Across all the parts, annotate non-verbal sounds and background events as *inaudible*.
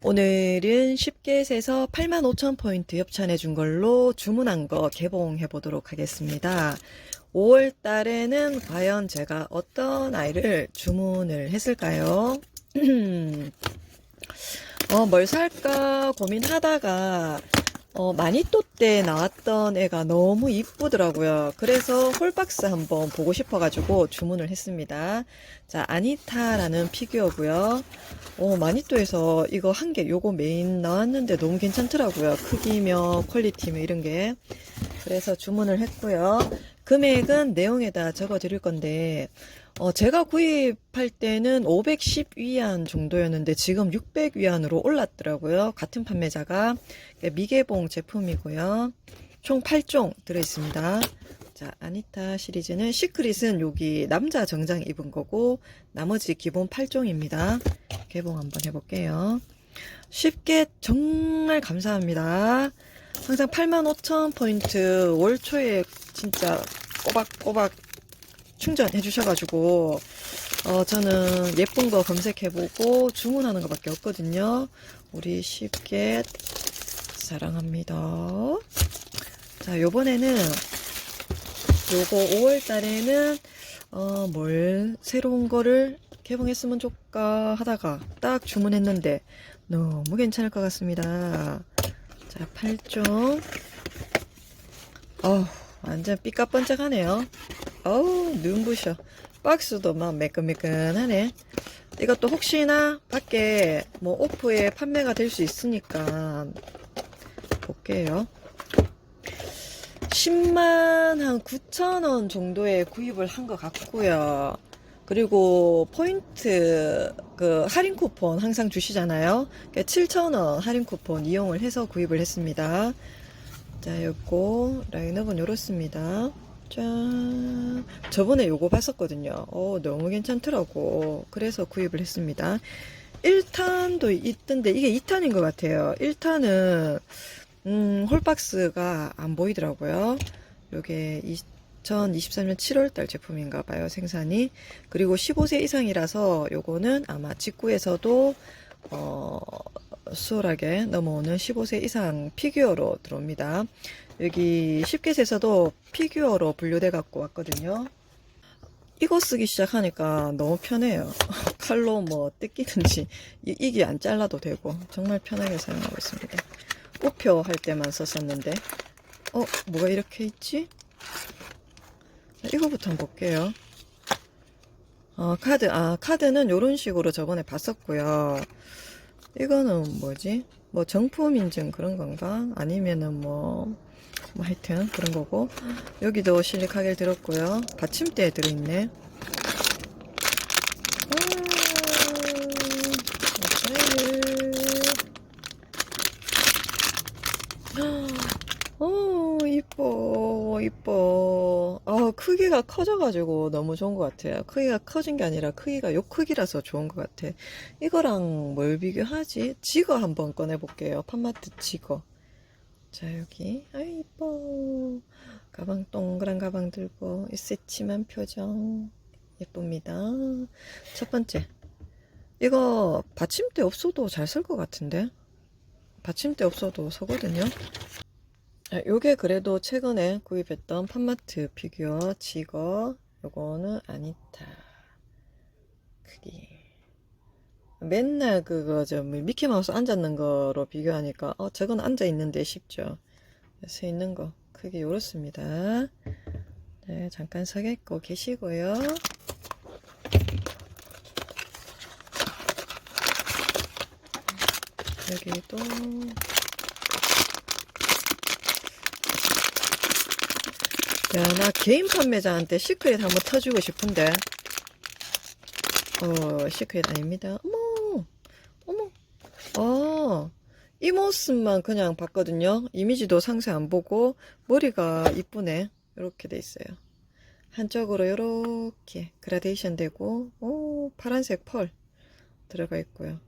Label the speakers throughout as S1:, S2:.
S1: 오늘은 쉽게에서 85,000포인트 협찬해 준 걸로 주문한 거 개봉해 보도록 하겠습니다. 5월 달에는 과연 제가 어떤 아이를 주문을 했을까요? *clears throat* 어, 뭘 살까 고민하다가 어, 마니또 때 나왔던 애가 너무 이쁘더라고요. 그래서 홀박스 한번 보고 싶어가지고 주문을 했습니다. 자, 아니타라는 피규어고요. 어, 마니또에서 이거 한 개, 요거 메인 나왔는데 너무 괜찮더라고요. 크기며 퀄리티며 이런 게. 그래서 주문을 했고요. 금액은 내용에다 적어 드릴 건데, 어, 제가 구입할 때는 510위안 정도였는데 지금 600위안으로 올랐더라고요. 같은 판매자가 미개봉 제품이고요. 총 8종 들어있습니다. 자, 아니타 시리즈는 시크릿은 여기 남자 정장 입은 거고 나머지 기본 8종입니다. 개봉 한번 해볼게요. 쉽게 정말 감사합니다. 항상 85,000포인트 월 초에 진짜 꼬박꼬박 충전해 주셔가지고 어 저는 예쁜 거 검색해보고 주문하는 것밖에 없거든요. 우리 쉽게 사랑합니다. 자 요번에는 요거 5월 달에는 어 뭘 새로운 거를 개봉했으면 좋까 하다가 딱 주문했는데 너무 괜찮을 것 같습니다. 자 8종 어 완전 삐까번쩍하네요. 어우 눈부셔. 박스도 막 매끈매끈하네. 이것도 혹시나 밖에 뭐 오프에 판매가 될 수 있으니까 볼게요. 10만 한 9천원 정도에 구입을 한 것 같고요. 그리고 포인트 그 할인 쿠폰 항상 주시잖아요. 7천원 할인 쿠폰 이용을 해서 구입을 했습니다. 자 요거 라인업은 요렇습니다 짠. 저번에 요거 봤었거든요. 어, 너무 괜찮더라고. 그래서 구입을 했습니다. 1탄도 있던데, 이게 2탄인 것 같아요. 1탄은, 음, 홀박스가 안 보이더라고요. 요게 2023년 7월달 제품인가 봐요, 생산이. 그리고 15세 이상이라서 요거는 아마 직구에서도, 어, 수월하게 넘어오는 15세 이상 피규어로 들어옵니다. 여기 쉽게에서도 피규어로 분류돼 갖고 왔거든요. 이거 쓰기 시작하니까 너무 편해요. *laughs* 칼로 뭐 뜯기든지 이, 이게 안 잘라도 되고 정말 편하게 사용하고 있습니다. 우표 할 때만 썼었는데 어 뭐가 이렇게 있지? 이거부터 한번 볼게요. 어 카드 아 카드는 이런 식으로 저번에 봤었고요. 이거는 뭐지? 뭐 정품 인증 그런 건가? 아니면은 뭐, 뭐 하여튼 그런 거고 여기도 실리카겔 들었고요. 받침대 들어있네. 어, 이뻐, 이뻐. 아, 크기가 커져가지고 너무 좋은 것 같아요. 크기가 커진 게 아니라 크기가 요 크기라서 좋은 것 같아. 이거랑 뭘 비교하지? 지거 한번 꺼내볼게요. 팜마트 지거. 자, 여기. 아, 이 뻐. 가방, 동그란 가방 들고, 이 새침한 표정. 예쁩니다. 첫 번째. 이거 받침대 없어도 잘 쓸 것 같은데? 받침대 없어도 서거든요. 아, 요게 그래도 최근에 구입했던 팜마트 피규어 지거 요거는 아니타 크기 맨날 그거 저뭐 미키마우스 앉았는 거로 비교하니까 어 저건 앉아 있는데 쉽죠. 서 있는 거 크기 요렇습니다. 네 잠깐 서 있고 계시고요. 여기도 야, 나 개인 판매자한테 시크릿 한번 터주고 싶은데. 어, 시크릿 아닙니다. 어머, 어머. 어, 이 모습만 그냥 봤거든요. 이미지도 상세 안 보고, 머리가 이쁘네. 이렇게 돼 있어요. 한쪽으로 이렇게 그라데이션 되고, 오, 파란색 펄 들어가 있고요.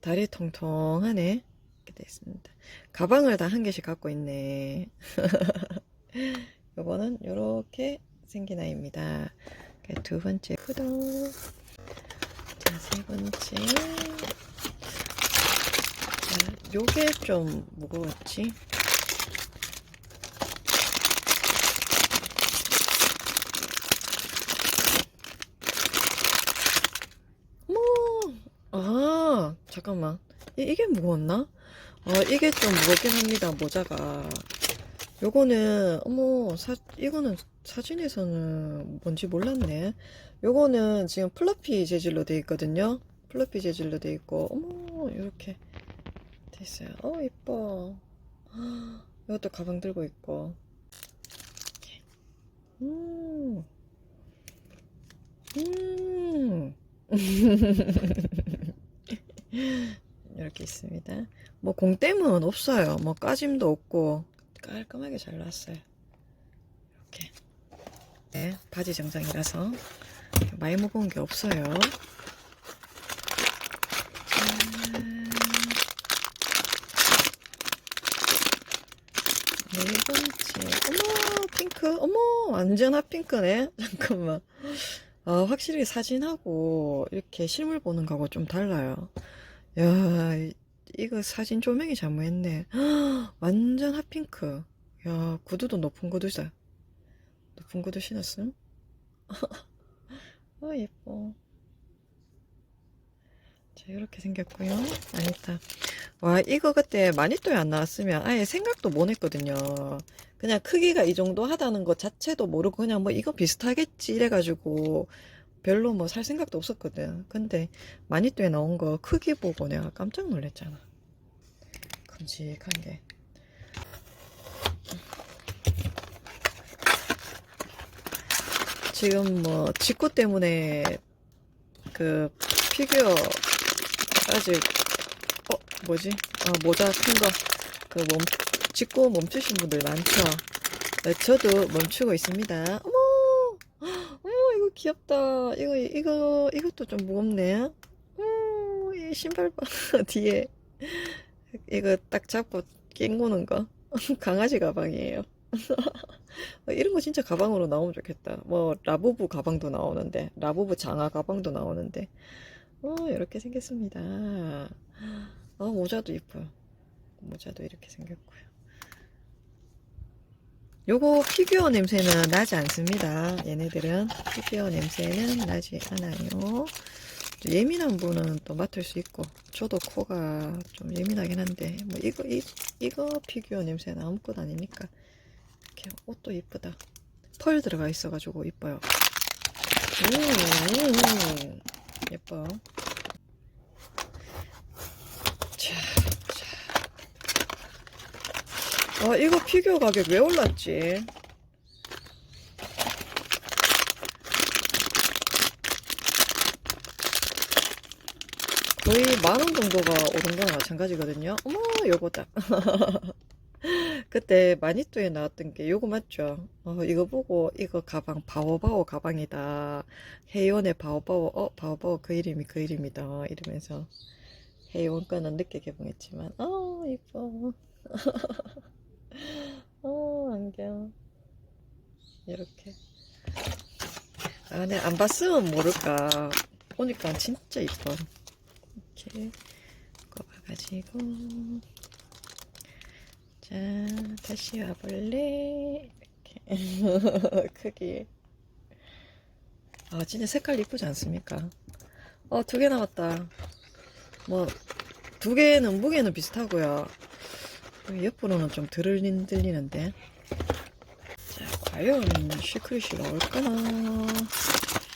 S1: 다리 통통하네. 이렇게 돼 있습니다. 가방을 다 한 개씩 갖고 있네. *laughs* 요거는 요렇게 생긴 아이입니다. 두 번째 구독. 자, 세 번째. 요게 좀 무거웠지? 어머, 아, 잠깐만. 이, 이게 무거웠나? 아, 이게 좀 무겁긴 합니다, 모자가. 요거는, 어머, 사, 이거는 사진에서는 뭔지 몰랐네. 요거는 지금 플러피 재질로 돼 있거든요. 플러피 재질로 돼 있고, 어머, 이렇게 돼 있어요. 어, 이뻐. *gasps* 이것도 가방 들고 있고. 음. 음. *laughs* 이렇게 있습니다. 뭐 공땜은 없어요. 뭐 까짐도 없고 깔끔하게 잘 나왔어요. 이렇게. 네, 바지 정장이라서 많이 무거운 게 없어요. 짠. 네 번째. 어머, 핑크. 어머, 완전 핫핑크네. *laughs* 잠깐만. 아, 확실히 사진하고 이렇게 실물 보는 거하고 좀 달라요. 야, 이- 이거 사진 조명이 잘못했네. *gasps* 완전 핫핑크. 야, 구두도 높은 구두자. 높은 구두 신었음? 아, *laughs* 예뻐. 자, 이렇게 생겼고요. 아니다. 와, 이거 그때 마니또에 안 나왔으면 아예 생각도 못 했거든요. 그냥 크기가 이 정도 하다는 것 자체도 모르고 그냥 뭐 이거 비슷하겠지 이래가지고 별로 뭐 살 생각도 없었거든. 근데 마니또에 나온 거 크기 보고 내가 깜짝 놀랐잖아. 큼직한 게. 지금 뭐 직구 때문에 그 피규어 아직 어 뭐지? 아 모자 큰 거 그 멈 직구 멈추신 분들 많죠. 네, 저도 멈추고 있습니다. 귀엽다. 이거 이거 이것도 좀 무겁네. 어, 이 신발 봐 *laughs* 뒤에 이거 딱 잡고 낑고는 거 *laughs* 강아지 가방이에요. *laughs* 어, 이런 거 진짜 가방으로 나오면 좋겠다. 뭐 라부부 가방도 나오는데 라부부 장화 가방도 나오는데 어 이렇게 생겼습니다. 어 모자도 이뻐요. 모자도 이렇게 생겼고요. 요거 피규어 냄새는 나지 않습니다. 얘네들은 피규어 냄새는 나지 않아요. 예민한 분은 또 맡을 수 있고 저도 코가 좀 예민하긴 한데 뭐 이거 이, 이거 피규어 냄새는 아무것도 아니니까 이렇게 옷도 이쁘다. 펄 들어가 있어 가지고 이뻐요. 음, 예뻐. 자, 자. 아, 이거 피규어 가격 왜 올랐지? 거의 만 원 정도가 오른 거나 마찬가지거든요. 어머, 요거다. *laughs* 그때 마니또에 나왔던 게 요거 맞죠? 어, 이거 보고 이거 가방 바오바오 가방이다. 헤이원의 바오바오, 어, 바오바오 그 이름이 그 이름이다. 이러면서 헤이원 거는 늦게 개봉했지만, 어, 이뻐. *laughs* 어, 안경. 이렇게. 아, 네, 안 봤으면 모를까. 보니까 진짜 이뻐. 이렇게 꼽아가지고. 자, 다시 와볼래? 이렇게. *laughs* 크기. 아, 진짜 색깔 이쁘지 않습니까? 어, 두 개 남았다. 뭐, 두 개는, 무게는 비슷하고요. 옆으로는 좀 덜 흔들리는데. 자, 과연 시크릿이 나올까나?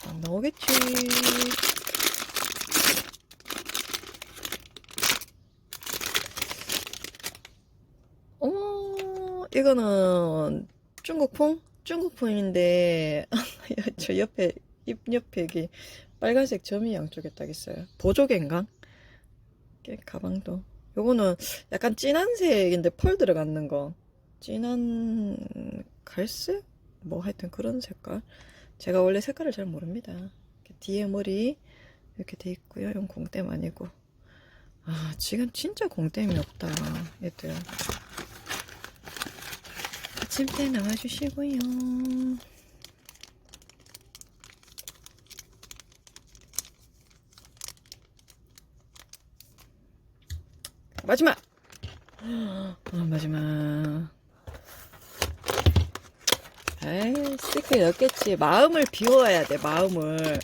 S1: 안 나오겠지. 어머, 이거는 중국풍? 중국풍인데, *laughs* 저 옆에, 입 옆에 여기 빨간색 점이 양쪽에 딱 있어요. 이렇게 가방도. 요거는 약간 진한 색인데 펄 들어갔는 거. 진한 갈색? 뭐 하여튼 그런 색깔. 제가 원래 색깔을 잘 모릅니다. 뒤에 머리 이렇게 돼 있고요. 이건 공댐 아니고. 아, 지금 진짜 공댐이 없다. 얘들. 아침때 나와주시고요. 마지막! 아, 마지막. 에이, 스티커 넣겠지. 마음을 비워야 돼, 마음을.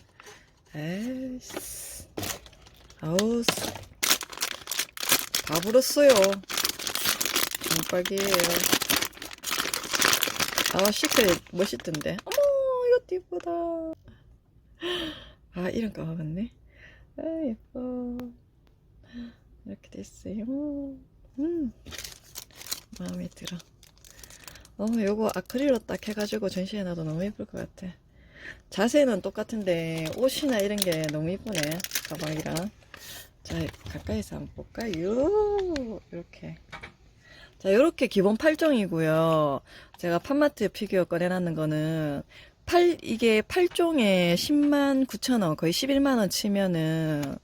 S1: 에이씨. 아우, 스- 다 불었어요. 장빨기예요. 아, 시크릿 멋있던데. 어머, 이것도 이쁘다. 아, 이런 거 먹었네. 아, 예뻐. 이렇게 됐어요. 음, 마음에 들어. 어, 요거 아크릴로 딱 해가지고 전시해 놔도 너무 예쁠 것 같아. 자세는 똑같은데 옷이나 이런 게 너무 이쁘네. 가방이랑. 자, 가까이서 한번 볼까요? 이렇게. 자, 요렇게 기본 8종이고요. 제가 팜마트 피규어 꺼내놨는 거는 8, 이게 8종에 10만 9천 원, 거의 11만 원 치면은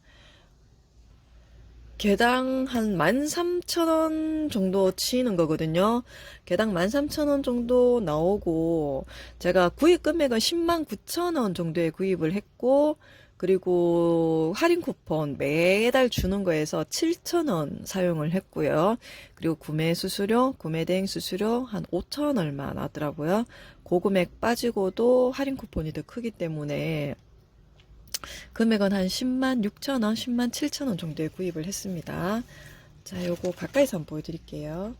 S1: 개당 한 13,000원 정도 치는 거거든요. 개당 13,000원 정도 나오고, 제가 구입 금액은 10만 9천원 정도에 구입을 했고, 그리고 할인 쿠폰 매달 주는 거에서 7,000원 사용을 했고요. 그리고 구매 수수료, 구매 대행 수수료 한 5천 얼마 나더라고요. 그 금액 빠지고도 할인 쿠폰이 더 크기 때문에 금액은 한 10만 6천 원, 10만 7천 원 정도에 구입을 했습니다. 자, 요거 가까이서 한번 보여드릴게요.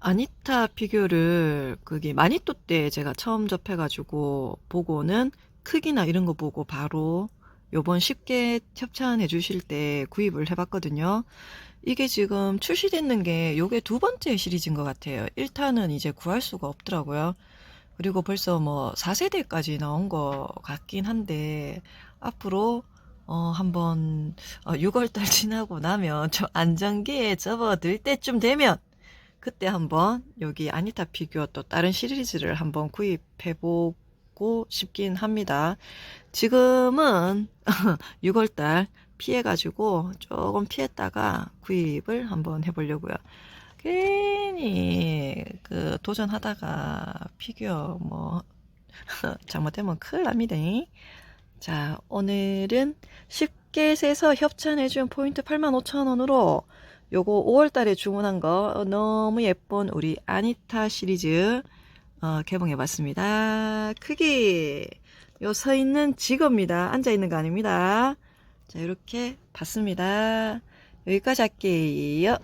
S1: 아니타 피규어를 그게 마니또 때 제가 처음 접해가지고 보고는 크기나 이런 거 보고 바로 요번 쉽게 협찬해 주실 때 구입을 해봤거든요. 이게 지금 출시됐는 게 요게 두 번째 시리즈인 것 같아요. 1탄은 이제 구할 수가 없더라고요. 그리고 벌써 뭐 4세대까지 나온 것 같긴 한데 앞으로 어 한번 어 6월달 *laughs* 지나고 나면 저 안전기에 접어들 때쯤 되면 그때 한번 여기 아니타 피규어 또 다른 시리즈를 한번 구입해보고 싶긴 합니다. 지금은 *laughs* 6월달 피해가지고 조금 피했다가 구입을 한번 해보려고요. 괜히 그 도전하다가 피규어 뭐 *laughs* 잘못되면 큰일 납니다. 자 오늘은 쉽게 세서 협찬해준 포인트 85,000원으로 요거 5월달에 주문한 거 너무 예쁜 우리 아니타 시리즈 어, 개봉해봤습니다. 크기 요 서 있는 직업입니다. 앉아 있는 거 아닙니다. 자 이렇게 봤습니다. 여기까지 할게요.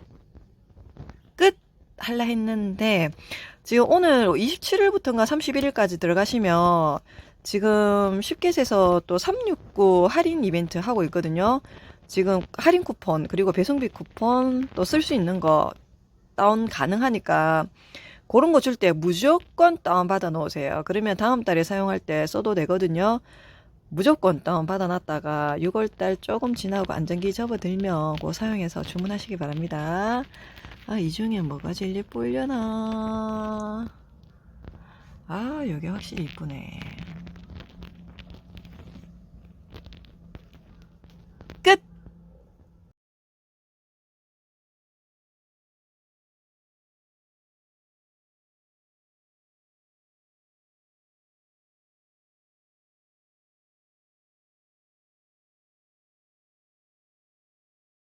S1: 끝 할라 했는데 지금 오늘 27일부터인가 31일까지 들어가시면 지금 쉽게 세서 또 369 할인 이벤트 하고 있거든요. 지금 할인 쿠폰 그리고 배송비 쿠폰 또 쓸 수 있는 거 다운 가능하니까 그런 거 줄 때 무조건 다운 받아 놓으세요. 그러면 다음 달에 사용할 때 써도 되거든요. 무조건 다운 받아 놨다가 6월 달 조금 지나고 안전기 접어들면 그거 사용해서 주문하시기 바랍니다. 아, 이 중에 뭐가 제일 예쁘려나? 아, 여기 확실히 이쁘네.